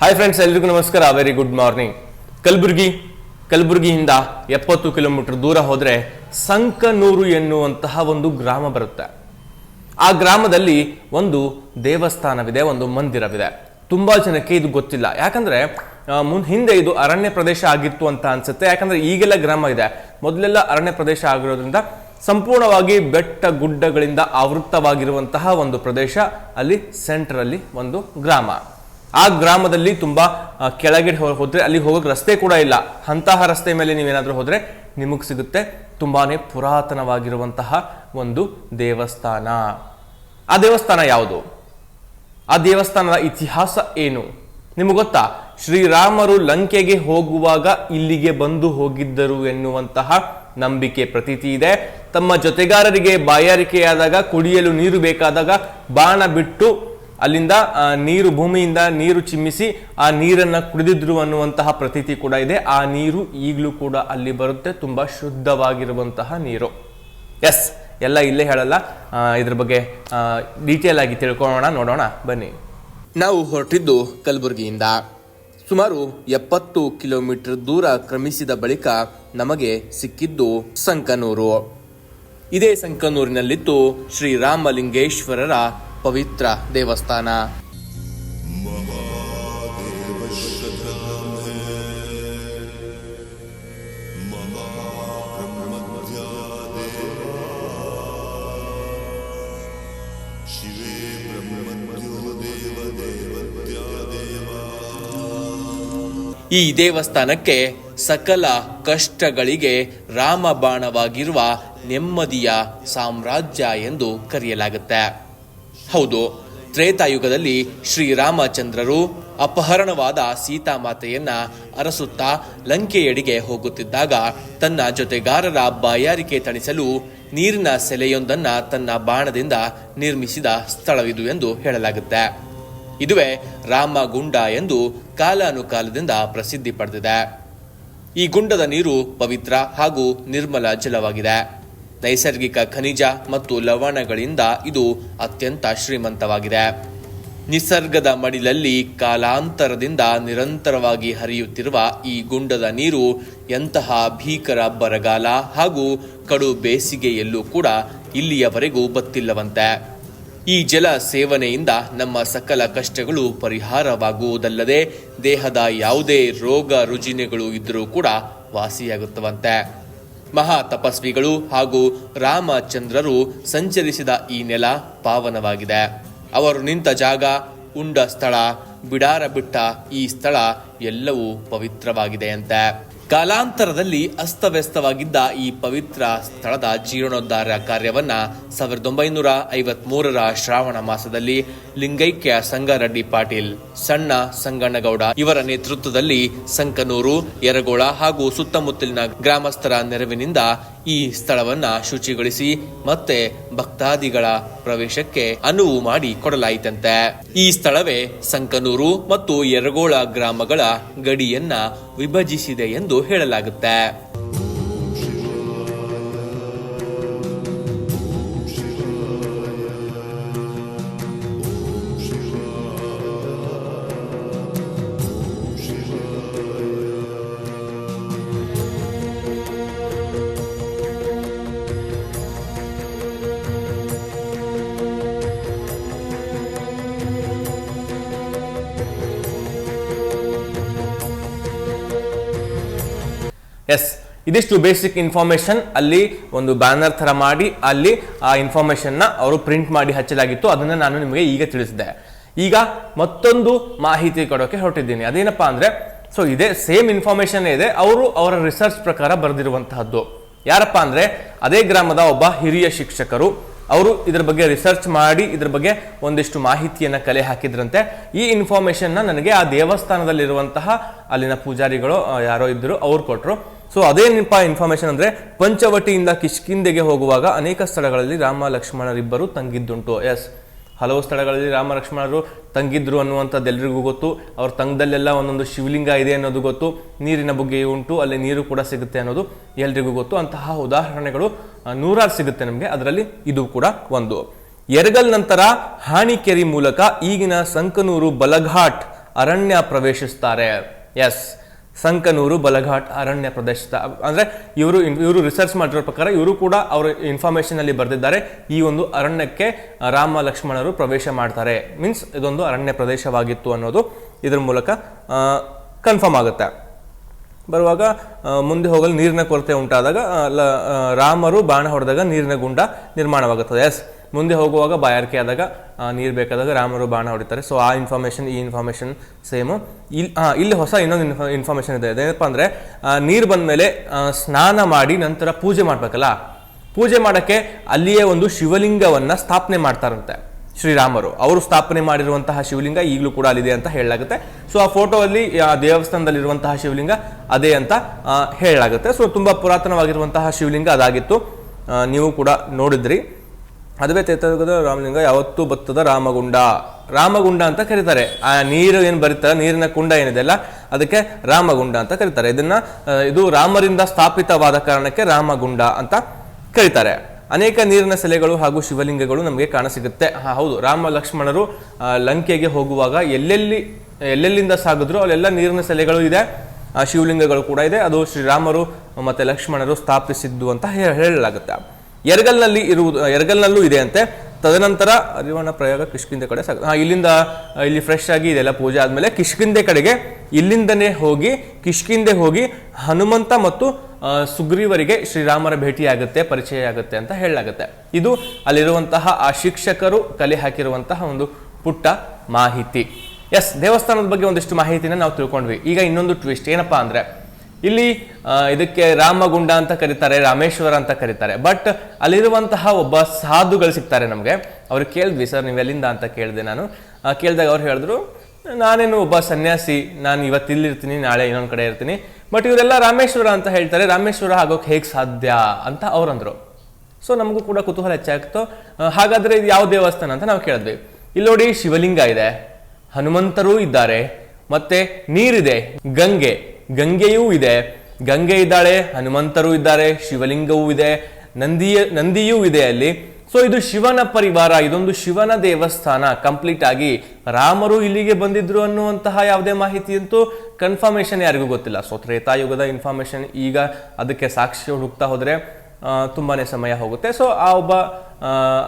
Hi friends ಎಲ್ರಿಗೂ ನಮಸ್ಕಾರ. Very good morning Kalaburagi, ಕಲಬುರಗಿಯಿಂದ ಎಪ್ಪತ್ತು ಕಿಲೋಮೀಟರ್ ದೂರ ಹೋದರೆ ಸಂಕನೂರು ಎನ್ನುವಂತಹ ಒಂದು ಗ್ರಾಮ ಬರುತ್ತೆ. ಆ ಗ್ರಾಮದಲ್ಲಿ ಒಂದು ದೇವಸ್ಥಾನವಿದೆ, ಒಂದು ಮಂದಿರವಿದೆ. ತುಂಬಾ ಜನಕ್ಕೆ ಇದು ಗೊತ್ತಿಲ್ಲ. ಯಾಕಂದ್ರೆ ಮುನ್, ಹಿಂದೆ ಇದು ಅರಣ್ಯ ಪ್ರದೇಶ ಆಗಿತ್ತು ಅಂತ ಅನ್ಸುತ್ತೆ. ಯಾಕಂದ್ರೆ ಈಗೆಲ್ಲ ಗ್ರಾಮ ಇದೆ. ಮೊದಲೆಲ್ಲ ಅರಣ್ಯ ಪ್ರದೇಶ ಆಗಿರೋದ್ರಿಂದ ಸಂಪೂರ್ಣವಾಗಿ ಬೆಟ್ಟ ಗುಡ್ಡಗಳಿಂದ ಆವೃತ್ತವಾಗಿರುವಂತಹ ಒಂದು ಪ್ರದೇಶ, ಅಲ್ಲಿ ಸೆಂಟ್ರಲ್ಲಿ ಒಂದು ಗ್ರಾಮ. ಆ ಗ್ರಾಮದಲ್ಲಿ ತುಂಬ ಕೆಳಗೆ ಹೋದರೆ ಅಲ್ಲಿ ಹೋಗೋಕೆ ರಸ್ತೆ ಕೂಡ ಇಲ್ಲ. ಅಂತಹ ರಸ್ತೆ ಮೇಲೆ ನೀವೇನಾದರೂ ಹೋದರೆ ನಿಮಗೆ ಸಿಗುತ್ತೆ ತುಂಬಾನೇ ಪುರಾತನವಾಗಿರುವಂತಹ ಒಂದು ದೇವಸ್ಥಾನ. ಆ ದೇವಸ್ಥಾನ ಯಾವುದು? ಆ ದೇವಸ್ಥಾನದ ಇತಿಹಾಸ ಏನು? ನಿಮಗೆ ಗೊತ್ತಾ? ಶ್ರೀರಾಮರು ಲಂಕೆಗೆ ಹೋಗುವಾಗ ಇಲ್ಲಿಗೆ ಬಂದು ಹೋಗಿದ್ದರು ಎನ್ನುವಂತಹ ನಂಬಿಕೆ ಪ್ರತೀತಿ ಇದೆ. ತಮ್ಮ ಜೊತೆಗಾರರಿಗೆ ಬಾಯಾರಿಕೆಯಾದಾಗ ಕುಡಿಯಲು ನೀರು ಬೇಕಾದಾಗ ಬಾಣ ಬಿಟ್ಟು ಅಲ್ಲಿಂದ ನೀರು ಭೂಮಿಯಿಂದ ನೀರು ಚಿಮ್ಮಿಸಿ, ಆ ನೀರನ್ನ ಕುಡಿದಿದ್ರು ಅನ್ನುವಂತಹ ಪ್ರತೀತಿ ಕೂಡ ಇದೆ. ಆ ನೀರು ಈಗಲೂ ಕೂಡ ಅಲ್ಲಿ ಬರುತ್ತೆ. ತುಂಬಾ ಶುದ್ಧವಾಗಿರುವಂತಹ ನೀರು. ಎಸ್, ಎಲ್ಲ ಇಲ್ಲೇ ಹೇಳಲ್ಲ. ಇದ್ರ ಬಗ್ಗೆ ಡೀಟೇಲ್ ಆಗಿ ತಿಳ್ಕೊಳ್ಳೋಣ. ನೋಡೋಣ. ಬನ್ನಿ. ನಾವು ಹೊರಟಿದ್ದು ಕಲಬುರಗಿಯಿಂದ. ಸುಮಾರು ಎಪ್ಪತ್ತು ಕಿಲೋಮೀಟರ್ ದೂರ ಕ್ರಮಿಸಿದ ಬಳಿಕ ನಮಗೆ ಸಿಕ್ಕಿದ್ದು ಸಂಕನೂರು. ಇದೇ ಸಂಕನೂರಿನಲ್ಲಿತ್ತು ಶ್ರೀರಾಮಲಿಂಗೇಶ್ವರರ ಪವಿತ್ರ ದೇವಸ್ಥಾನ. ಈ ದೇವಸ್ಥಾನಕ್ಕೆ ಸಕಲ ಕಷ್ಟಗಳಿಗೆ ರಾಮಬಾಣವಾಗಿರುವ ನೆಮ್ಮದಿಯ ಸಾಮ್ರಾಜ್ಯ ಎಂದು ಕರೆಯಲಾಗುತ್ತೆ. ಹೌದು, ತ್ರೇತಾಯುಗದಲ್ಲಿ ಶ್ರೀರಾಮಚಂದ್ರರು ಅಪಹರಣವಾದ ಸೀತಾಮಾತೆಯನ್ನ ಅರಸುತ್ತಾ ಲಂಕೆಯಡಿಗೆ ಹೋಗುತ್ತಿದ್ದಾಗ ತನ್ನ ಜೊತೆಗಾರರ ಬಾಯಾರಿಕೆ ತಣಿಸಲು ನೀರಿನ ಸೆಲೆಯೊಂದನ್ನ ತನ್ನ ಬಾಣದಿಂದ ನಿರ್ಮಿಸಿದ ಸ್ಥಳವಿದು ಎಂದು ಹೇಳಲಾಗುತ್ತೆ. ಇದುವೇ ರಾಮಗುಂಡ ಎಂದು ಕಾಲಾನುಕಾಲದಿಂದ ಪ್ರಸಿದ್ಧಿ ಪಡೆದಿದೆ. ಈ ಗುಂಡದ ನೀರು ಪವಿತ್ರ ಹಾಗೂ ನಿರ್ಮಲ ಜಲವಾಗಿದೆ. ನೈಸರ್ಗಿಕ ಖನಿಜ ಮತ್ತು ಲವಣಗಳಿಂದ ಇದು ಅತ್ಯಂತ ಶ್ರೀಮಂತವಾಗಿದೆ. ನಿಸರ್ಗದ ಮಡಿಲಲ್ಲಿ ಕಾಲಾಂತರದಿಂದ ನಿರಂತರವಾಗಿ ಹರಿಯುತ್ತಿರುವ ಈ ಗುಂಡದ ನೀರು ಎಂತಹ ಭೀಕರ ಬರಗಾಲ ಹಾಗೂ ಕಡು ಬೇಸಿಗೆಯಲ್ಲೂ ಕೂಡ ಇಲ್ಲಿಯವರೆಗೂ ಬತ್ತಿಲ್ಲವಂತೆ. ಈ ಜಲ ಸೇವನೆಯಿಂದ ನಮ್ಮ ಸಕಲ ಕಷ್ಟಗಳು ಪರಿಹಾರವಾಗುವುದಲ್ಲದೆ ದೇಹದ ಯಾವುದೇ ರೋಗ ರುಜಿನಗಳು ಇದ್ದರೂ ಕೂಡ ವಾಸಿಯಾಗುತ್ತವಂತೆ. ಮಹಾ ತಪಸ್ವಿಗಳು ಹಾಗೂ ರಾಮಚಂದ್ರರು ಸಂಚರಿಸಿದ ಈ ನೆಲ ಪಾವನವಾಗಿದೆ. ಅವರು ನಿಂತ ಜಾಗ, ಉಂಡ ಸ್ಥಳ, ಬಿಡಾರ ಬಿಟ್ಟ ಈ ಸ್ಥಳ ಎಲ್ಲವೂ ಪವಿತ್ರವಾಗಿದೆಯಂತೆ. ಕಾಲಾಂತರದಲ್ಲಿ ಅಸ್ತವ್ಯಸ್ತವಾಗಿದ್ದ ಈ ಪವಿತ್ರ ಸ್ಥಳದ ಜೀರ್ಣೋದ್ಧಾರ ಕಾರ್ಯವನ್ನ ಸಾವಿರದ ಒಂಬೈನೂರ ಐವತ್ ಮೂರರ ಶ್ರಾವಣ ಮಾಸದಲ್ಲಿ ಲಿಂಗೈಕ್ಯ ಸಂಗಾರೆಡ್ಡಿ ಪಾಟೀಲ್, ಸಣ್ಣ ಸಂಗಣ್ಣಗೌಡ ಇವರ ನೇತೃತ್ವದಲ್ಲಿ ಸಂಕನೂರು, ಯರಗೋಳ ಹಾಗೂ ಸುತ್ತಮುತ್ತಲಿನ ಗ್ರಾಮಸ್ಥರ ನೆರವಿನಿಂದ ಈ ಸ್ಥಳವನ್ನ ಶುಚಿಗೊಳಿಸಿ ಮತ್ತೆ ಭಕ್ತಾದಿಗಳ ಪ್ರವೇಶಕ್ಕೆ ಅನುವು ಮಾಡಿ ಕೊಡಲಾಯಿತಂತೆ. ಈ ಸ್ಥಳವೇ ಸಂಕನೂರು ಮತ್ತು ಯರಗೋಳ ಗ್ರಾಮಗಳ ಗಡಿಯನ್ನ ವಿಭಜಿಸಿದೆ ಎಂದು ಹೇಳಲಾಗುತ್ತೆ. ಎಸ್ ಇದಿಷ್ಟು ಬೇಸಿಕ್ ಇನ್ಫಾರ್ಮೇಶನ್ ಅಲ್ಲಿ ಒಂದು ಬ್ಯಾನರ್ ತರ ಮಾಡಿ ಅಲ್ಲಿ ಆ ಇನ್ಫಾರ್ಮೇಶನ್ನ ಅವರು ಪ್ರಿಂಟ್ ಮಾಡಿ ಹಚ್ಚಲಾಗಿತ್ತು. ಅದನ್ನ ನಾನು ನಿಮಗೆ ಈಗ ತಿಳಿಸಿದೆ. ಈಗ ಮತ್ತೊಂದು ಮಾಹಿತಿ ಕೊಡೋಕೆ ಹೊರಟಿದ್ದೀನಿ. ಅದೇನಪ್ಪಾ ಅಂದ್ರೆ ಸೊ ಇದೇ ಸೇಮ್ ಇನ್ಫಾರ್ಮೇಶನ್ ಇದೆ, ಅವರು ಅವರ ರಿಸರ್ಚ್ ಪ್ರಕಾರ ಬರೆದಿರುವಂತಹದ್ದು. ಯಾರಪ್ಪ ಅಂದ್ರೆ, ಅದೇ ಗ್ರಾಮದ ಒಬ್ಬ ಹಿರಿಯ ಶಿಕ್ಷಕರು, ಅವರು ಇದ್ರ ಬಗ್ಗೆ ರಿಸರ್ಚ್ ಮಾಡಿ ಇದ್ರ ಬಗ್ಗೆ ಒಂದಿಷ್ಟು ಮಾಹಿತಿಯನ್ನ ಕಲೆ ಹಾಕಿದ್ರಂತೆ. ಈ ಇನ್ಫಾರ್ಮೇಶನ್ ನನಗೆ ಆ ದೇವಸ್ಥಾನದಲ್ಲಿರುವಂತಹ ಅಲ್ಲಿನ ಪೂಜಾರಿಗಳು ಯಾರೋ ಇದ್ದರು, ಅವ್ರು ಕೊಟ್ರು. ಸೊ ಅದೇನಪ್ಪ ಇನ್ಫಾರ್ಮೇಶನ್ ಅಂದ್ರೆ ಪಂಚವಟಿಯಿಂದ ಕಿಷ್ಕಿಂದೆಗೆ ಹೋಗುವಾಗ ಅನೇಕ ಸ್ಥಳಗಳಲ್ಲಿ ರಾಮ ಲಕ್ಷ್ಮಣರಿಬ್ಬರು ತಂಗಿದ್ದುಂಟು. ಎಸ್ ಹಲವು ಸ್ಥಳಗಳಲ್ಲಿ ರಾಮ ಲಕ್ಷ್ಮಣರು ತಂಗಿದ್ರು ಅನ್ನುವಂಥದ್ದು ಎಲ್ರಿಗೂ ಗೊತ್ತು. ಅವ್ರ ತಂಗದಲ್ಲೆಲ್ಲ ಒಂದೊಂದು ಶಿವಲಿಂಗ ಇದೆ ಅನ್ನೋದು ಗೊತ್ತು. ನೀರಿನ ಬಗ್ಗೆ ಉಂಟು, ಅಲ್ಲಿ ನೀರು ಕೂಡ ಸಿಗುತ್ತೆ ಅನ್ನೋದು ಎಲ್ರಿಗೂ ಗೊತ್ತು. ಅಂತಹ ಉದಾಹರಣೆಗಳು ನೂರಾರು ಸಿಗುತ್ತೆ ನಮಗೆ. ಅದರಲ್ಲಿ ಇದು ಕೂಡ ಒಂದು. ಎರಗಲ್ ನಂತರ ಹಾಣಿಕೆರಿ ಮೂಲಕ ಈಗಿನ ಸಂಕನೂರು ಬಲಘಾಟ್ ಅರಣ್ಯ ಪ್ರವೇಶಿಸ್ತಾರೆ. ಎಸ್ ಸಂಕನೂರು, ಬಲಘಾಟ್ ಅರಣ್ಯ ಪ್ರದೇಶ ಅಂದರೆ ಇವರು ಇವರು ರಿಸರ್ಚ್ ಮಾಡಿರೋ ಪ್ರಕಾರ ಇವರು ಕೂಡ ಅವರ ಇನ್ಫಾರ್ಮೇಷನಲ್ಲಿ ಬರೆದಿದ್ದಾರೆ. ಈ ಒಂದು ಅರಣ್ಯಕ್ಕೆ ರಾಮ ಲಕ್ಷ್ಮಣರು ಪ್ರವೇಶ ಮಾಡ್ತಾರೆ. ಮೀನ್ಸ್ ಇದೊಂದು ಅರಣ್ಯ ಪ್ರದೇಶವಾಗಿತ್ತು ಅನ್ನೋದು ಇದರ ಮೂಲಕ ಕನ್ಫರ್ಮ್ ಆಗುತ್ತೆ. ಬರುವಾಗ ಮುಂದೆ ಹೋಗಲು ನೀರಿನ ಕೊರತೆ ಉಂಟಾದಾಗ ಲ- ರಾಮರು ಬಾಣ ಹೊಡೆದಾಗ ನೀರಿನ ಗುಂಡ ನಿರ್ಮಾಣವಾಗುತ್ತದೆ. ಎಸ್ ಮುಂದೆ ಹೋಗುವಾಗ ಬಾಯಾರಿಕೆ ಆದಾಗ ನೀರು ಬೇಕಾದಾಗ ರಾಮರು ಬಾಣ ಹೊಡಿತಾರೆ. ಸೊ ಆ ಇನ್ಫಾರ್ಮೇಷನ್ ಈ ಇನ್ಫಾರ್ಮೇಷನ್ ಸೇಮು ಇಲ್ಲಿ ಇಲ್ಲಿ ಹೊಸ ಇನ್ನೊಂದು ಇನ್ಫಾ ಇನ್ಫಾರ್ಮೇಷನ್ ಇದೆ. ಅದೇನಪ್ಪ ಅಂದರೆ ನೀರು ಬಂದಮೇಲೆ ಸ್ನಾನ ಮಾಡಿ ನಂತರ ಪೂಜೆ ಮಾಡಬೇಕಲ್ಲ? ಪೂಜೆ ಮಾಡೋಕ್ಕೆ ಅಲ್ಲಿಯೇ ಒಂದು ಶಿವಲಿಂಗವನ್ನು ಸ್ಥಾಪನೆ ಮಾಡ್ತಾರಂತೆ ಶ್ರೀರಾಮರು. ಅವರು ಸ್ಥಾಪನೆ ಮಾಡಿರುವಂತಹ ಶಿವಲಿಂಗ ಈಗಲೂ ಕೂಡ ಅಲ್ಲಿದೆ ಅಂತ ಹೇಳಲಾಗುತ್ತೆ. ಸೊ ಆ ಫೋಟೋ ಅಲ್ಲಿ ದೇವಸ್ಥಾನದಲ್ಲಿರುವಂತಹ ಶಿವಲಿಂಗ ಅದೇ ಅಂತ ಹೇಳಲಾಗುತ್ತೆ. ಸೊ ತುಂಬ ಪುರಾತನವಾಗಿರುವಂತಹ ಶಿವಲಿಂಗ ಅದಾಗಿತ್ತು. ನೀವು ಕೂಡ ನೋಡಿದ್ರಿ. ಅದುವೇ ತೀರ್ಥದುರ್ಗದ ರಾಮಲಿಂಗ ಯಾವತ್ತೂ ಬತ್ತದ ರಾಮಗುಂಡ. ರಾಮಗುಂಡ ಅಂತ ಕರೀತಾರೆ. ಆ ನೀರು ಏನು ಬರೀತಾರೆ? ನೀರಿನ ಕುಂಡ ಏನಿದೆ ಅಲ್ಲ? ಅದಕ್ಕೆ ರಾಮಗುಂಡ ಅಂತ ಕರೀತಾರೆ. ಇದನ್ನ ಇದು ರಾಮರಿಂದ ಸ್ಥಾಪಿತವಾದ ಕಾರಣಕ್ಕೆ ರಾಮಗುಂಡ ಅಂತ ಕರೀತಾರೆ. ಅನೇಕ ನೀರಿನ ಸೆಲೆಗಳು ಹಾಗೂ ಶಿವಲಿಂಗಗಳು ನಮಗೆ ಕಾಣಸಿಗುತ್ತೆ. ಹಾ, ಹೌದು. ರಾಮ ಲಕ್ಷ್ಮಣರು ಲಂಕೆಗೆ ಹೋಗುವಾಗ ಎಲ್ಲೆಲ್ಲಿ ಎಲ್ಲೆಲ್ಲಿಂದ ಸಾಗಿದ್ರು ಅಲ್ಲೆಲ್ಲ ನೀರಿನ ಸೆಲೆಗಳು ಇದೆ. ಶಿವಲಿಂಗಗಳು ಕೂಡ ಇದೆ. ಅದು ಶ್ರೀರಾಮರು ಮತ್ತೆ ಲಕ್ಷ್ಮಣರು ಸ್ಥಾಪಿಸಿದ್ದು ಅಂತ ಹೇಳಲಾಗುತ್ತೆ. ಎರಗಲ್ನಲ್ಲಿ ಇರುವುದು ಎರಗಲ್ನಲ್ಲೂ ಇದೆ ಅಂತೆ. ತದನಂತರ ಅರಿವಣ ಪ್ರಯೋಗ ಕಿಷ್ಕಿಂದೆ ಕಡೆ ಸಾಗ ಹಾ, ಇಲ್ಲಿಂದ ಇಲ್ಲಿ ಫ್ರೆಶ್ ಆಗಿ ಇದೆಲ್ಲ ಪೂಜೆ ಆದಮೇಲೆ ಕಿಷ್ಕಿಂದೆ ಕಡೆಗೆ ಇಲ್ಲಿಂದನೇ ಹೋಗಿ ಕಿಷ್ಕಿಂದೆ ಹೋಗಿ ಹನುಮಂತ ಮತ್ತು ಸುಗ್ರೀವರಿಗೆ ಶ್ರೀರಾಮರ ಭೇಟಿಯಾಗುತ್ತೆ ಪರಿಚಯ ಆಗುತ್ತೆ ಅಂತ ಹೇಳಲಾಗುತ್ತೆ. ಇದು ಅಲ್ಲಿರುವಂತಹ ಆ ಶಿಕ್ಷಕರು ಕಲೆ ಹಾಕಿರುವಂತಹ ಒಂದು ಪುಟ್ಟ ಮಾಹಿತಿ. ಎಸ್ ದೇವಸ್ಥಾನದ ಬಗ್ಗೆ ಒಂದಿಷ್ಟು ಮಾಹಿತಿನ ನಾವು ತಿಳ್ಕೊಂಡ್ವಿ. ಈಗ ಇನ್ನೊಂದು ಟ್ವಿಸ್ಟ್ ಏನಪ್ಪಾ ಅಂದ್ರೆ ಇಲ್ಲಿ ಇದಕ್ಕೆ ರಾಮಗುಂಡ ಅಂತ ಕರೀತಾರೆ, ರಾಮೇಶ್ವರ ಅಂತ ಕರೀತಾರೆ. ಬಟ್ ಅಲ್ಲಿರುವಂತಹ ಒಬ್ಬ ಸಾಧುಗಳು ಸಿಗ್ತಾರೆ ನಮಗೆ. ಅವ್ರು ಕೇಳಿದ್ವಿ, ಸರ್, ನೀವು ಎಲ್ಲಿಂದ ಅಂತ ಕೇಳಿದೆ ನಾನು. ಕೇಳಿದಾಗ ಅವ್ರು ಹೇಳಿದ್ರು, ನಾನೇನು ಒಬ್ಬ ಸನ್ಯಾಸಿ, ನಾನು ಇವತ್ತು ಇಲ್ಲಿರ್ತೀನಿ ನಾಳೆ ಇನ್ನೊಂದು ಕಡೆ ಇರ್ತೀನಿ. ಬಟ್ ಇವರೆಲ್ಲ ರಾಮೇಶ್ವರ ಅಂತ ಹೇಳ್ತಾರೆ. ರಾಮೇಶ್ವರ ಆಗೋಕೆ ಹೇಗೆ ಸಾಧ್ಯ? ಅಂತ ಅವ್ರಂದ್ರು ಸೊ ನಮಗೂ ಕೂಡ ಕುತೂಹಲ ಹೆಚ್ಚಾಗ್ತು ಹಾಗಾದ್ರೆ ಇದು ಯಾವ ದೇವಸ್ಥಾನ ಅಂತ ನಾವು ಕೇಳಿದ್ವಿ. ಇಲ್ಲಿ ನೋಡಿ ಶಿವಲಿಂಗ ಇದೆ. ಹನುಮಂತರೂ ಇದ್ದಾರೆ. ಮತ್ತೆ ನೀರಿದೆ, ಗಂಗೆ. ಗಂಗೆಯೂ ಇದೆ. ಗಂಗೆ ಇದ್ದಾಳೆ, ಹನುಮಂತರು ಇದ್ದಾರೆ, ಶಿವಲಿಂಗವೂ ಇದೆ, ನಂದಿಯ, ನಂದಿಯೂ ಇದೆ ಅಲ್ಲಿ. ಸೊ ಇದು ಶಿವನ ಪರಿವಾರ, ಇದೊಂದು ಶಿವನ ದೇವಸ್ಥಾನ. ಕಂಪ್ಲೀಟ್ ಆಗಿ ರಾಮರು ಇಲ್ಲಿಗೆ ಬಂದಿದ್ರು ಅನ್ನುವಂತಹ ಯಾವುದೇ ಮಾಹಿತಿ ಅಂತೂ ಕನ್ಫರ್ಮೇಶನ್ ಯಾರಿಗೂ ಗೊತ್ತಿಲ್ಲ. ಸೊ ತ್ರೇತಾಯುಗದ ಇನ್ಫಾರ್ಮೇಶನ್ ಈಗ ಅದಕ್ಕೆ ಸಾಕ್ಷಿ ಹುಡುಕ್ತಾ ಹೋದ್ರೆ ಆ, ತುಂಬಾನೇ ಸಮಯ ಹೋಗುತ್ತೆ. ಸೊ ಆ ಒಬ್ಬ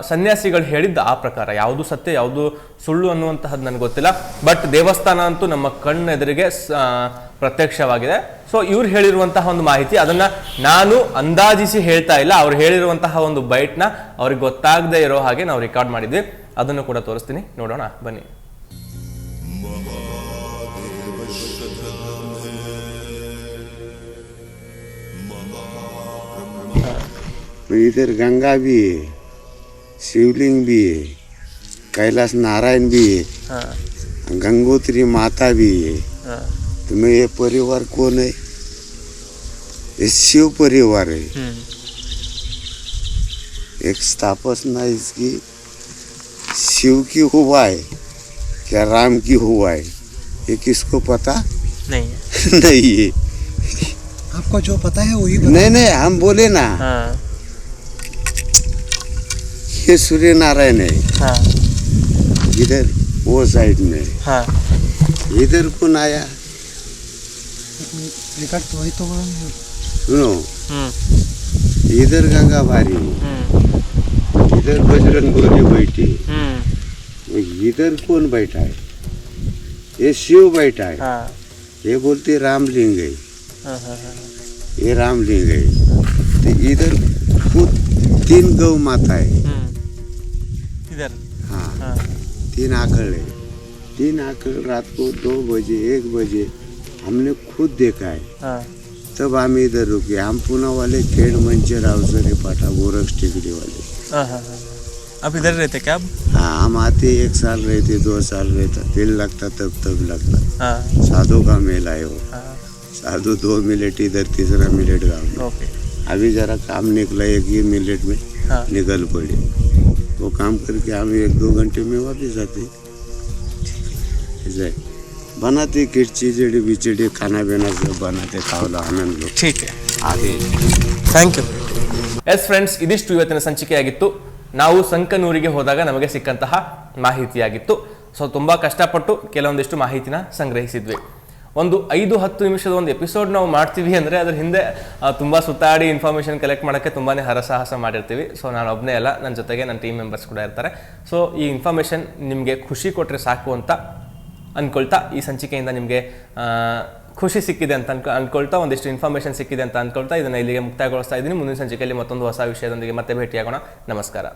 ಸನ್ಯಾಸಿಗಳು ಹೇಳಿದ್ದ ಆ ಪ್ರಕಾರ ಯಾವುದು ಸತ್ಯ ಯಾವುದು ಸುಳ್ಳು ಅನ್ನುವಂತಹದ್ದು ನನಗೆ ಗೊತ್ತಿಲ್ಲ. ಬಟ್ ದೇವಸ್ಥಾನ ಅಂತೂ ನಮ್ಮ ಕಣ್ಣೆದುರಿಗೆ ಪ್ರತ್ಯಕ್ಷವಾಗಿದೆ. ಸೊ ಇವ್ರು ಹೇಳಿರುವಂತಹ ಒಂದು ಮಾಹಿತಿ ಅದನ್ನ ನಾನು ಅಂದಾಜಿಸಿ ಹೇಳ್ತಾ ಇಲ್ಲ. ಅವ್ರು ಹೇಳಿರುವಂತಹ ಒಂದು ಬೈಟ್ನ ಅವ್ರಿಗೆ ಗೊತ್ತಾಗದೇ ಇರೋ ಹಾಗೆ ನಾವು ರೆಕಾರ್ಡ್ ಮಾಡಿದ್ವಿ. ಅದನ್ನು ಕೂಡ ತೋರಿಸ್ತೀನಿ. ನೋಡೋಣ ಬನ್ನಿ. इधर गंगा भी है शिवलिंग भी है कैलाश नारायण भी है हाँ। गंगोत्री माता भी है। हाँ। तो मैं ये परिवार कौन है? ये शिव परिवार है। एक स्थापना इसकी शिव की हुआ है क्या राम की हुआ है ये किसको पता? नहीं। नहीं है। आपको जो पता है वही नहीं नहीं हम बोले ना। ये सूर्य नारायण है. इधर वो साइड में. इधर कौन आया? रिकॉर्ड तो वही तो बोला। सुनो। इधर गंगा भारी इधर बजरंग बली बैठी। इधर कौन बैठा है? ये शिव बैठा है। ये बोलते रामलिंग है। ये रामलिंग है। तो इधर खुद तीन गौ माता है हाँ। तीन आकड़ है। तीन आकड़ रात को दो बजे एक बजे हमने खुद देखा है। तब हम इधर रुके। हम पुणे वाले खेड़ मंचर अवसरे पाठा गोरख टिकड़ी वाले। आप इधर रहते क्या अब हाँ हम आते एक साल रहते दो साल रहता। दिल लगता तब तब लगता। हाँ। साधु का मेला है वो। हाँ। साधु दो मिनट इधर तीसरा मिनट गाँव में। ओके। अभी जरा काम निकला एक ही मिनट में हाँ। निकल पड़े। वो काम करके हम एक दो घंटे में वापस आते ऐसा है। बनाते खिचड़ी बिचड़ी खाना पीना सब बनाते खावला आनंद लो ठीक है आगे ಥ್ಯಾಂಕ್ ಯು ಎಸ್ ಫ್ರೆಂಡ್ಸ್ ಇದಿಷ್ಟು ಇವತ್ತಿನ ಸಂಚಿಕೆಯಾಗಿತ್ತು ನಾವು ಸಂಕನೂರಿಗೆ ಹೋದಾಗ ನಮಗೆ ಸಿಕ್ಕಂತಹ ಮಾಹಿತಿಯಾಗಿತ್ತು ಸೊ ತುಂಬ ಕಷ್ಟಪಟ್ಟು ಕೆಲವೊಂದಿಷ್ಟು ಮಾಹಿತಿನ ಸಂಗ್ರಹಿಸಿದ್ವಿ ಒಂದು ಐದು ಹತ್ತು ನಿಮಿಷದ ಒಂದು ಎಪಿಸೋಡ್ ನಾವು ಮಾಡ್ತೀವಿ ಅಂದರೆ ಅದ್ರ ಹಿಂದೆ ತುಂಬ ಸುತ್ತಾಡಿ ಇನ್ಫಾರ್ಮೇಷನ್ ಕಲೆಕ್ಟ್ ಮಾಡೋಕ್ಕೆ ತುಂಬಾ ಹರಸಾಹಸ ಮಾಡಿರ್ತೀವಿ. ಸೊ ನಾನು ಒಬ್ಬನೇ ಅಲ್ಲ ನನ್ನ ಜೊತೆಗೆ ನನ್ನ ಟೀಮ್ ಮೆಂಬರ್ಸ್ ಕೂಡ ಇರ್ತಾರೆ. ಸೊ ಈ ಇನ್ಫಾರ್ಮೇಷನ್ ನಿಮಗೆ ಖುಷಿ ಕೊಟ್ಟರೆ ಸಾಕು ಅಂತ ಅಂದ್ಕೊಳ್ತಾ ಈ ಸಂಚಿಕೆಯಿಂದ ನಿಮಗೆ ಖುಷಿ ಸಿಕ್ಕಿದೆ ಅಂತ ಅನ್ಕೊ ಅಂದ್ಕೊಳ್ತಾ ಒಂದಿಷ್ಟು ಇನ್ಫಾರ್ಮೇಷನ್ ಸಿಕ್ಕಿದೆ ಅಂತ ಅಂದ್ಕೊಳ್ತಾ ಇದನ್ನು ಇಲ್ಲಿಗೆ ಮುಕ್ತಾಯಗೊಳಿಸ್ತಾ ಇದ್ದೀನಿ. ಮುಂದಿನ ಸಂಚಿಕೆಯಲ್ಲಿ ಮತ್ತೊಂದು ಹೊಸ ವಿಷಯದೊಂದಿಗೆ ಮತ್ತೆ ಭೇಟಿಯಾಗೋಣ. ನಮಸ್ಕಾರ.